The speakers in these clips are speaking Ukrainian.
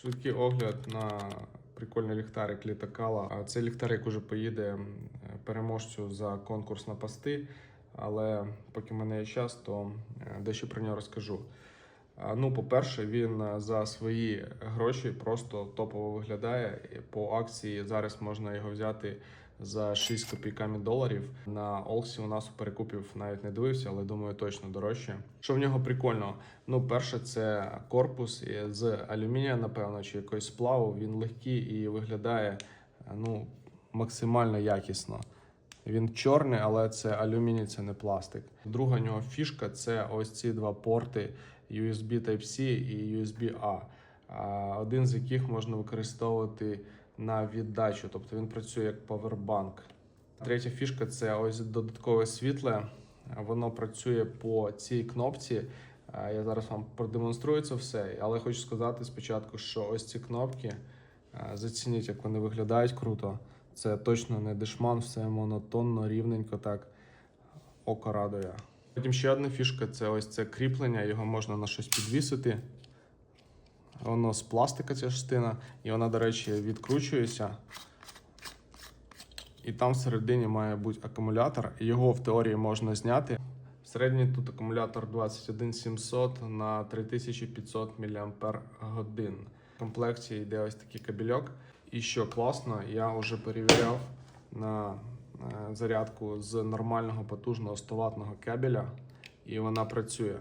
Швидкий огляд на прикольний ліхтарик літакала. Цей ліхтарик уже поїде переможцю за конкурс на пости. Але поки в мене є час, то дещо про нього розкажу. Ну, по-перше, він е, за свої гроші просто топово виглядає. По акції зараз можна його взяти за 6 копійками доларів. На Олсі у нас у перекупів навіть не дивився, але думаю, точно дорожче. Що в нього прикольно? Ну, перше, це корпус з алюмінія, напевно, чи якогось сплаву. Він легкий і виглядає ну, максимально якісно. Він чорний, але це алюміній, це не пластик. Друга у нього фішка це ось ці два порти USB Type-C і USB-A, один з яких можна використовувати на віддачу, тобто він працює як павербанк. Третя фішка це ось додаткове світле. Воно працює по цій кнопці. Я зараз вам продемонструю це все, але хочу сказати спочатку, що ось ці кнопки зацініть, як вони виглядають круто. Це точно не дешман, все монотонно, рівненько так око радує. Потім ще одна фішка це ось це кріплення, його можна на щось підвісити. Воно з пластика ця частина, і вона, до речі, відкручується. І там всередині має бути акумулятор. Його в теорії можна зняти. Середній тут акумулятор 21700 на 3500 мАч. В комплекті йде ось такий кабельок. І що класно, я вже перевіряв на е, зарядку з нормального потужного 100 ватного кабеля, і вона працює.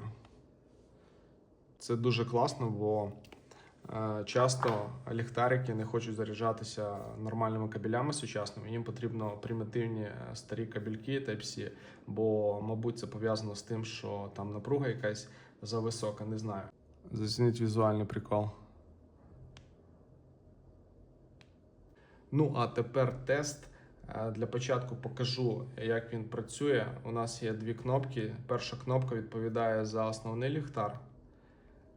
Це дуже класно, бо часто ліхтарики не хочуть заряджатися нормальними кабелями сучасними. Їм потрібно примітивні е, старі кабельки Type-C, бо, мабуть, це пов'язано з тим, що там напруга якась зависока, не знаю. Зацініть візуальний прикол. Ну, а тепер тест. Е, Для початку покажу, як він працює. У нас є дві кнопки. Перша кнопка відповідає за основний ліхтар,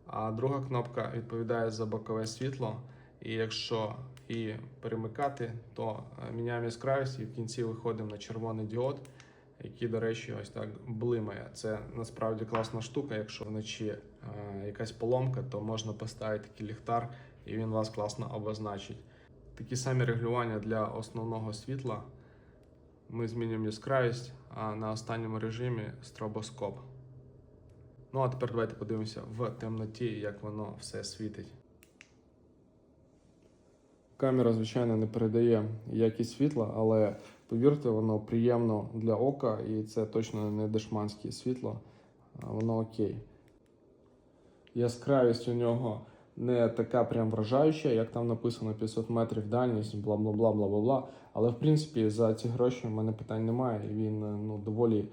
а друга кнопка відповідає за бокове світло. І якщо і перемикати, то е, міняємо яскравість і в кінці виходимо на червоний діод, який, до речі, ось так блимає. Це насправді класна штука. Якщо вночі е, якась поломка, то можна поставити такий ліхтар, і він вас класно обозначить. Такі самі регулювання для основного світла. Ми змінюємо яскравість, а на останньому режимі стробоскоп. Ну а тепер давайте подивимося в темноті, як воно все світить. Камера, звичайно, не передає якість світла, але повірте, воно приємно для ока, і це точно не дешманське світло, воно окей. Яскравість у нього не така прям вражаюча, як там написано 500 метрів дальність, бла бла бла бла бла бла. Але в принципі за ці гроші в мене питань немає, і він ну, доволі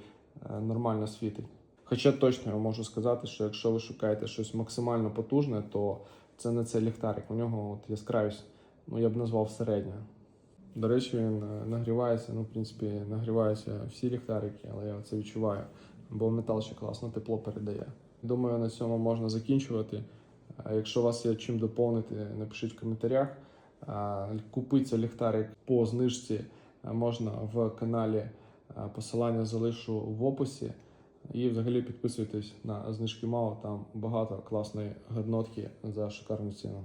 е, нормально світить. Хоча точно я можу сказати, що якщо ви шукаєте щось максимально потужне, то це не цей ліхтарик. У нього от яскравість, ну я б назвав середня. До речі, він е, нагрівається, ну, в принципі, нагріваються всі ліхтарики, але я це відчуваю, бо метал ще класно тепло передає. Думаю, на цьому можна закінчувати. Якщо у вас є чим доповнити, напишіть в коментарях. Купиться ліхтарик по знижці можна в каналі. Посилання залишу в описі. І взагалі підписуйтесь на знижки мало, там багато класної гаднотки за шикарну ціну.